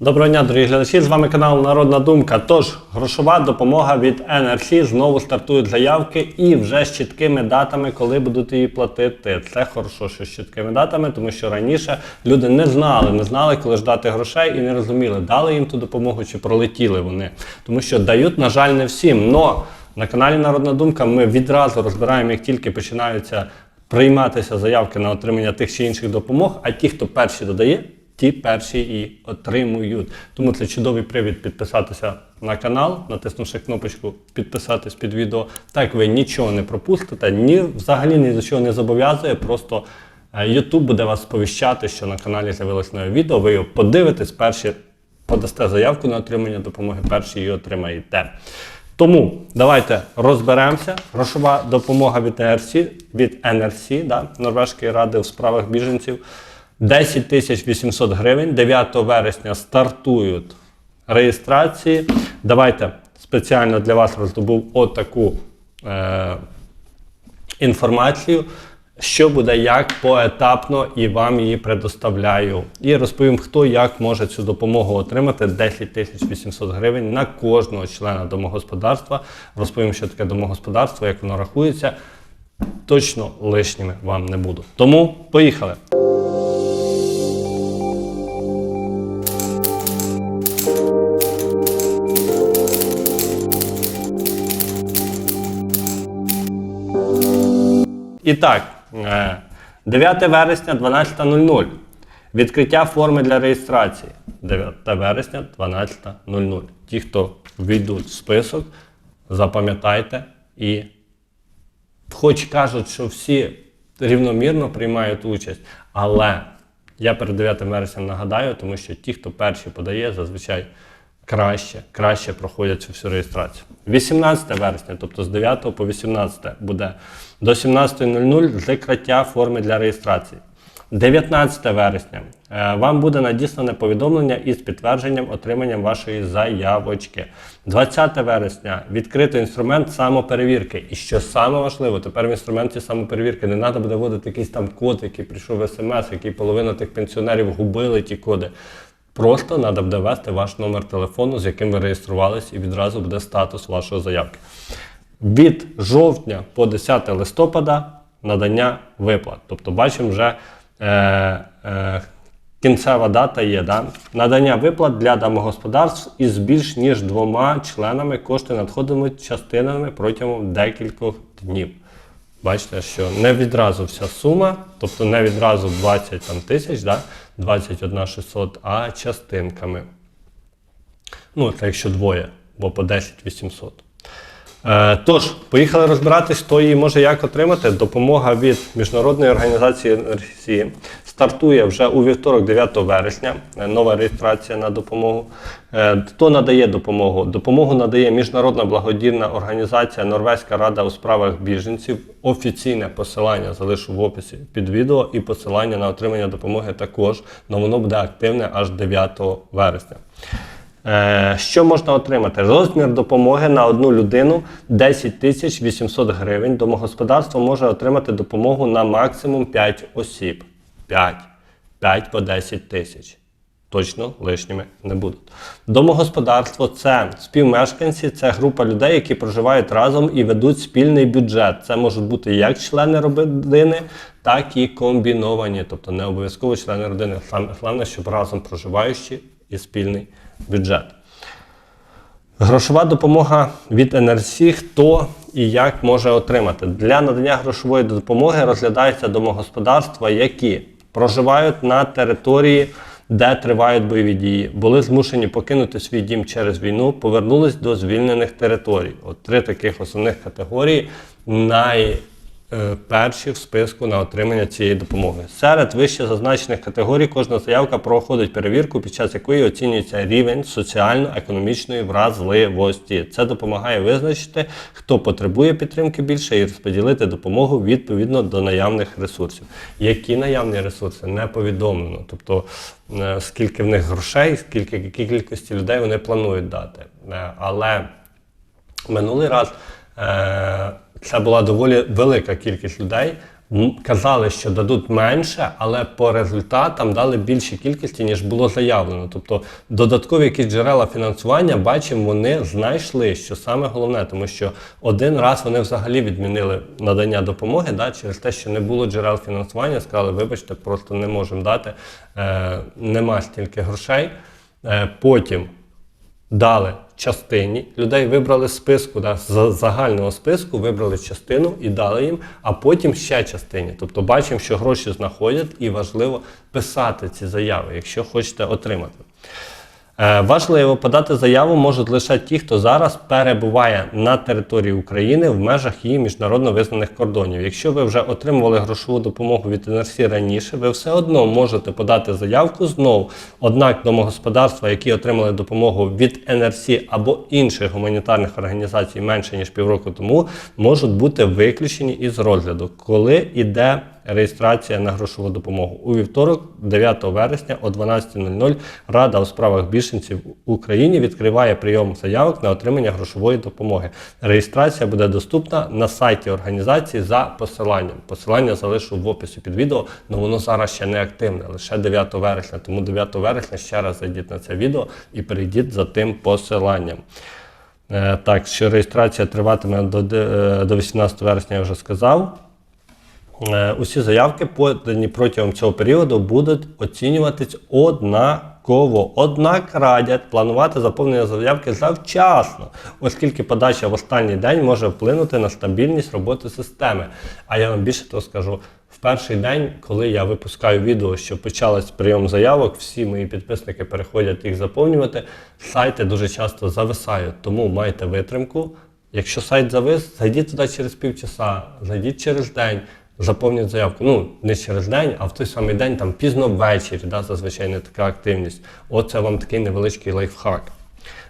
Доброго дня, дорогі глядачі! З вами канал Народна Думка. Тож, грошова допомога від NRC знову стартують заявки і вже з чіткими датами, коли будуть її платити. Це хорошо, що з чіткими датами, тому що раніше люди не знали, не знали, коли ждати грошей і не розуміли, дали їм ту допомогу чи пролетіли вони. Тому що дають, на жаль, не всім. Но на каналі Народна Думка ми відразу розбираємо, як тільки починаються прийматися заявки на отримання тих чи інших допомог, а ті, хто перші додає, ті перші і отримують. Тому це чудовий привід підписатися на канал, натиснувши кнопочку підписатись під відео. Так ви нічого не пропустите, ні взагалі ні до чого не зобов'язує. Просто е, YouTube буде вас сповіщати, що на каналі з'явилось нове відео. Ви його подивитесь, перші подасте заявку на отримання допомоги, перші її отримаєте. Тому давайте розберемося. Грошова допомога від NRC, від NRC, да, Норвезької ради у справах біженців. 10 тисяч 800 гривень. 9 вересня стартують реєстрації. Давайте спеціально для вас роздобув отаку е, інформацію, що буде як поетапно, і вам її предоставляю. І розповім, хто як може цю допомогу отримати 10 тисяч 800 гривень на кожного члена домогосподарства. Розповім, що таке домогосподарство, як воно рахується. Точно лишніми вам не буду. Тому поїхали. І так, е, 9 вересня 12.00. Відкриття форми для реєстрації. 9 вересня 12.00. Ті, хто війдуть в список, запам'ятайте і хоч кажуть, що всі рівномірно приймають участь, але я перед 9 вересня нагадаю, тому що ті, хто перші подає, зазвичай краще, краще проходять цю всю реєстрацію. 18 вересня, тобто з 9 по 18 буде до 17.00 закриття форми для реєстрації. 19 вересня е, вам буде надіслане повідомлення із підтвердженням отримання вашої заявочки. 20 вересня відкрито інструмент самоперевірки. І що саме важливо, тепер в інструменті самоперевірки не треба буде вводити якийсь там код, який прийшов в смс, який половина тих пенсіонерів губили ті коди. Просто треба буде ввести ваш номер телефону, з яким ви реєструвались, і відразу буде статус вашої заявки. Від жовтня по 10 листопада надання виплат. Тобто, бачимо вже е, е, кінцева дата є. Да? Надання виплат для домогосподарств із більш ніж двома членами кошти надходитимуть частинами протягом декількох днів. Бачите, що не відразу вся сума, тобто не відразу 20 там, тисяч, да? 21 600, а частинками. Ну, це якщо двоє, бо по 10 800. Е, тож, поїхали розбиратись, хто її може як отримати. Допомога від міжнародної організації Росії стартує вже у вівторок, 9 вересня. Е, Нова реєстрація на допомогу. Е, Хто надає допомогу? Допомогу надає міжнародна благодійна організація Норвезька рада у справах біженців. Офіційне посилання залишу в описі під відео і посилання на отримання допомоги також. але воно буде активне аж 9 вересня. Е, Що можна отримати? Розмір допомоги на одну людину 10 тисяч 800 гривень. Домогосподарство може отримати допомогу на максимум 5 осіб. 5. 5 по 10 тисяч. Точно лишніми не будуть. Домогосподарство це співмешканці, це група людей, які проживають разом і ведуть спільний бюджет. Це можуть бути як члени родини, так і комбіновані, тобто не обов'язково члени родини. Головне, щоб разом проживаючі і спільний бюджет. Грошова допомога від НРСі хто і як може отримати. Для надання грошової допомоги розглядаються домогосподарства, які проживають на території, де тривають бойові дії, були змушені покинути свій дім через війну, повернулись до звільнених територій. От три таких основних категорії найперші в списку на отримання цієї допомоги. Серед вище зазначених категорій кожна заявка проходить перевірку, під час якої оцінюється рівень соціально-економічної вразливості. Це допомагає визначити, хто потребує підтримки більше, і розподілити допомогу відповідно до наявних ресурсів. Які наявні ресурси не повідомлено. Тобто, е, скільки в них грошей, скільки кількості людей вони планують дати. Е, Але минулий раз е, це була доволі велика кількість людей, казали, що дадуть менше, але по результатам дали більші кількості, ніж було заявлено. Тобто додаткові якісь джерела фінансування, бачимо, вони знайшли, що саме головне, тому що один раз вони взагалі відмінили надання допомоги да, через те, що не було джерел фінансування, сказали, вибачте, просто не можемо дати, е, нема стільки грошей. Е, потім дали частині людей, вибрали списку, да, з загального списку, вибрали частину і дали їм, а потім ще частині. Тобто бачимо, що гроші знаходять, і важливо писати ці заяви, якщо хочете отримати. Е, Важливо подати заяву можуть лише ті, хто зараз перебуває на території України в межах її міжнародно визнаних кордонів. Якщо ви вже отримували грошову допомогу від НРСі раніше, ви все одно можете подати заявку знову. Однак домогосподарства, які отримали допомогу від НРСі або інших гуманітарних організацій менше ніж півроку тому, можуть бути виключені із розгляду, коли іде реєстрація на грошову допомогу. У вівторок, 9 вересня о 12.00 Рада у справах біженців в Україні відкриває прийом заявок на отримання грошової допомоги. Реєстрація буде доступна на сайті організації за посиланням. Посилання залишу в описі під відео, але воно зараз ще не активне, лише 9 вересня. Тому 9 вересня ще раз зайдіть на це відео і перейдіть за тим посиланням. Е, Так, що реєстрація триватиме до, де- е, до 18 вересня, я вже сказав. Е, Усі заявки, подані протягом цього періоду, будуть оцінюватись однаково. Однак радять планувати заповнення заявки завчасно, оскільки подача в останній день може вплинути на стабільність роботи системи. А я вам більше того скажу. В перший день, коли я випускаю відео, що почалась прийом заявок, всі мої підписники переходять їх заповнювати. Сайти дуже часто зависають, тому майте витримку. Якщо сайт завис, зайдіть туди через півчаса, зайдіть через день, заповніть заявку. Ну, не через день, а в той самий день, там пізно ввечері, да, зазвичай не така активність. Оце вам такий невеличкий лайфхак.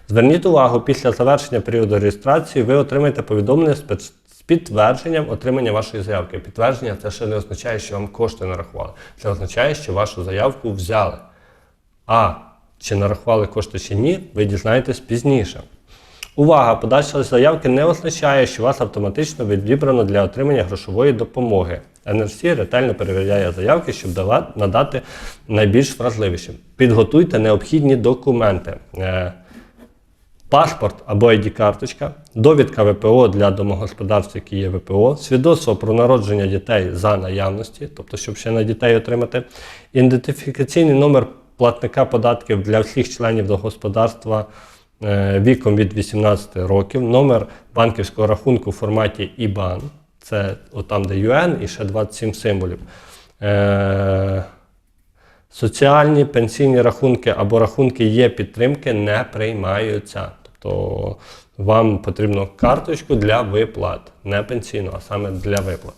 Зверніть увагу, після завершення періоду реєстрації ви отримаєте повідомлення з підтвердженням отримання вашої заявки. Підтвердження це ще не означає, що вам кошти нарахували. Це означає, що вашу заявку взяли. А чи нарахували кошти чи ні, ви дізнаєтесь пізніше. Увага! Подача заявки не означає, що вас автоматично відібрано для отримання грошової допомоги. НРСі ретельно перевіряє заявки, щоб надати найбільш вразливішим. Підготуйте необхідні документи. Е, Паспорт або ID-карточка, довідка ВПО для домогосподарств, які є ВПО, свідоцтво про народження дітей за наявності, тобто, щоб ще на дітей отримати, ідентифікаційний номер платника податків для всіх членів домогосподарства е, віком від 18 років, номер банківського рахунку в форматі IBAN, це отам, де UN, і ще 27 символів. Е, Соціальні пенсійні рахунки або рахунки є підтримки не приймаються. Тобто вам потрібно карточку для виплат, не пенсійну, а саме для виплат.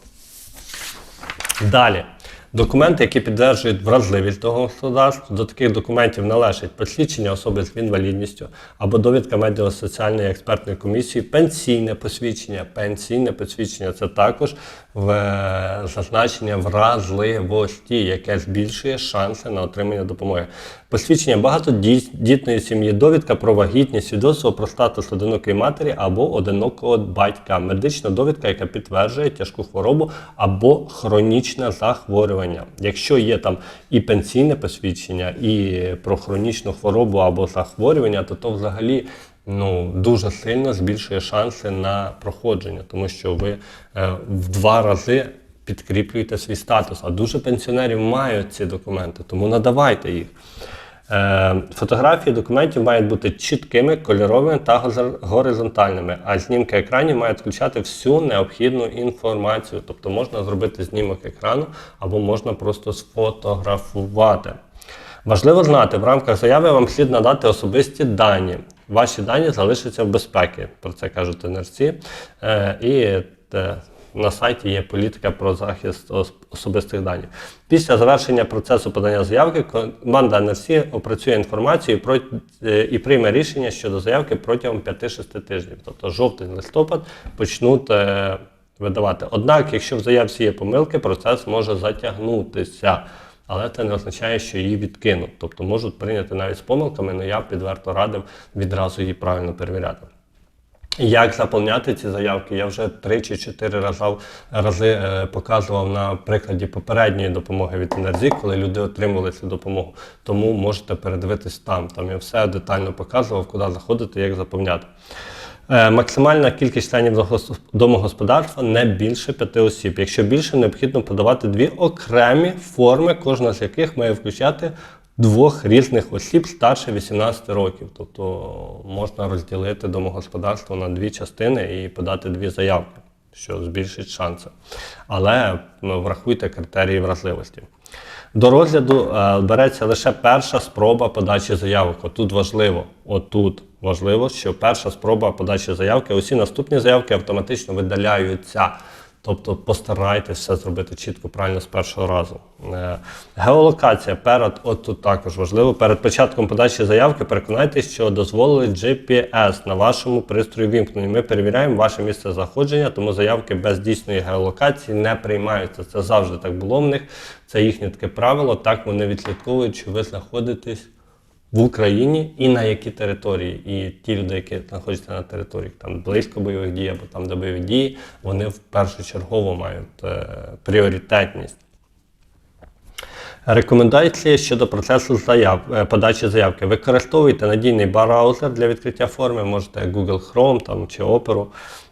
Далі. Документи, які підтверджують вразливість того господарства, до таких документів належать посвідчення особи з інвалідністю або довідка медіко-соціальної експертної комісії, пенсійне посвідчення. Пенсійне посвідчення це також в зазначення вразливості, яке збільшує шанси на отримання допомоги. Посвідчення багатодітної сім'ї, довідка про вагітність, свідоцтво про статус одинокої матері або одинокого батька, медична довідка, яка підтверджує тяжку хворобу або хронічне захворювання. Якщо є там і пенсійне посвідчення, і про хронічну хворобу або захворювання, то то взагалі ну, дуже сильно збільшує шанси на проходження, тому що ви е, в два рази підкріплюєте свій статус. А дуже пенсіонерів мають ці документи, тому надавайте їх. Е, Фотографії документів мають бути чіткими, кольоровими та горизонтальними, а знімки екранів мають включати всю необхідну інформацію. Тобто можна зробити знімок екрану або можна просто сфотографувати. Важливо знати, в рамках заяви вам слід надати особисті дані. Ваші дані залишаться в безпеці, про це кажуть НРС. Е, і е, на сайті є політика про захист особистих даних. Після завершення процесу подання заявки команда НРС опрацює інформацію і, е, прийме рішення щодо заявки протягом 5-6 тижнів. Тобто жовтень-листопад почнуть видавати. Однак, якщо в заявці є помилки, процес може затягнутися. Але це не означає, що її відкинуть. Тобто можуть прийняти навіть з помилками, але я відверто радив відразу її правильно перевіряти. Як заповняти ці заявки? Я вже три чи чотири рази, рази е, показував на прикладі попередньої допомоги від НРЗІ, коли люди отримували цю допомогу. Тому можете передивитись там. Там я все детально показував, куди заходити, як заповняти. Е, Максимальна кількість членів домогосподарства не більше п'яти осіб. Якщо більше, необхідно подавати дві окремі форми, кожна з яких має включати двох різних осіб старше 18 років. Тобто можна розділити домогосподарство на дві частини і подати дві заявки, що збільшить шанси. Але ну, врахуйте критерії вразливості. До розгляду е, береться лише перша спроба подачі заявок. Отут важливо, отут важливо, що перша спроба подачі заявки, усі наступні заявки автоматично видаляються. Тобто постарайтесь все зробити чітко, правильно з першого разу. Е, Геолокація перед, от тут також важливо, перед початком подачі заявки переконайтесь, що дозволили GPS на вашому пристрої вімкнені. Ми перевіряємо ваше місце знаходження, тому заявки без дійсної геолокації не приймаються. Це завжди так було в них. Це їхнє таке правило. Так вони відслідковують, що ви знаходитесь в Україні і на які території. І ті люди, які знаходяться на території там близько бойових дій або там, де бойові дії, вони в першу чергову мають е, пріоритетність. Рекомендації щодо процесу заяв, е, подачі заявки. Використовуйте надійний браузер для відкриття форми, можете Google Chrome там, чи Opera.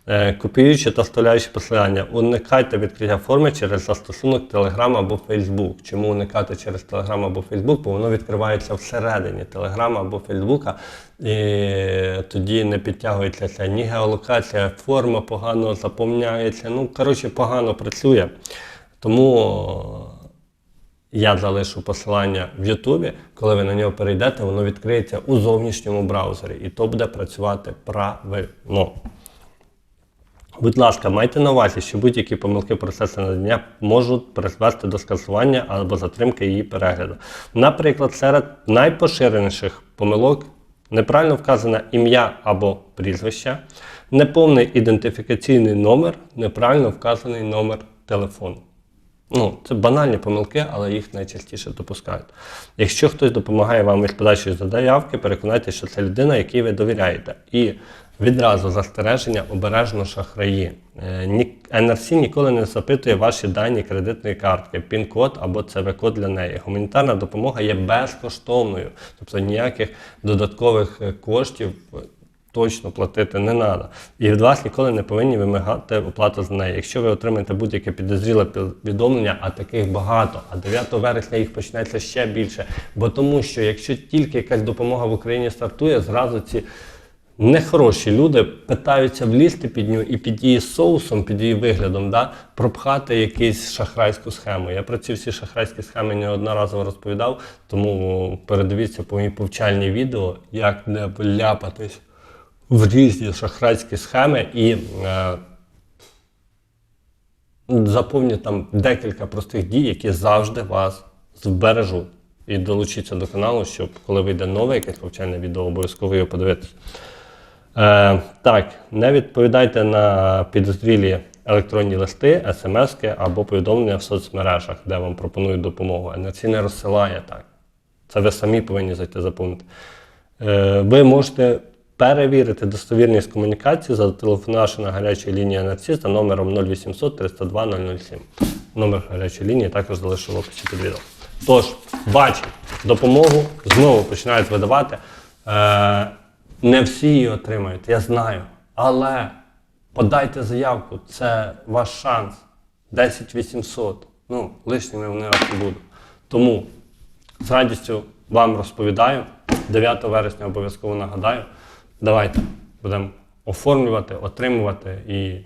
Е, Копіюючи та вставляючи посилання, уникайте відкриття форми через застосунок Telegram або Facebook. Чому уникати через Telegram або Facebook? Бо воно відкривається всередині Telegram або Facebook, і тоді не підтягується ні геолокація, форма погано заповняється. Ну, коротше, погано працює. Тому я залишу посилання в Ютубі. Коли ви на нього перейдете, воно відкриється у зовнішньому браузері, і то буде працювати правильно. Будь ласка, майте на увазі, що будь-які помилки процесу надання можуть призвести до скасування або затримки її перегляду. Наприклад, серед найпоширеніших помилок неправильно вказане ім'я або прізвище, неповний ідентифікаційний номер, неправильно вказаний номер телефону. Ну, це банальні помилки, але їх найчастіше допускають. Якщо хтось допомагає вам із подачею заявки, переконайтеся, що це людина, якій ви довіряєте. І відразу застереження обережно шахраї. Е, NRC ніколи не запитує ваші дані кредитної картки, пін-код або ЦВ-код для неї. Гуманітарна допомога є безкоштовною, тобто ніяких додаткових е, коштів е, точно платити не треба. І від вас ніколи не повинні вимагати оплату за неї. Якщо ви отримаєте будь-яке підозріле повідомлення, а таких багато, а 9 вересня їх почнеться ще більше. Бо тому що якщо тільки якась допомога в Україні стартує, зразу ці. Нехороші люди питаються влізти під нього і під її соусом, під її виглядом, да, пропхати якусь шахрайську схему. Я про ці всі шахрайські схеми неодноразово розповідав, тому передивіться по моїй повчальні відео, як не вляпатись в різні шахрайські схеми і е, заповніть там декілька простих дій, які завжди вас збережуть. І долучіться до каналу, щоб коли вийде нове якесь повчальне відео, обов'язково його подивитися. Е, так, не відповідайте на підозрілі електронні листи, смски або повідомлення в соцмережах, де вам пропонують допомогу. НРС не розсилає так. Це ви самі повинні зайти заповнити. Е, ви можете перевірити достовірність комунікації, зателефонувавши на гарячу лінію НРС за номером 0800 302 007. Номер гарячої лінії також залишу в описі під відео. Тож, бачимо, допомогу знову починають видавати. Е, не всі її отримають, я знаю. Але подайте заявку, це ваш шанс. 10 800. Ну, лишніми вони раз не будуть. Тому з радістю вам розповідаю. 9 вересня обов'язково нагадаю. Давайте будемо оформлювати, отримувати і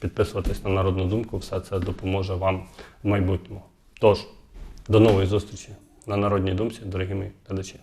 підписуватись на народну думку. Все це допоможе вам в майбутньому. Тож, до нової зустрічі на народній думці, дорогі мої глядачі.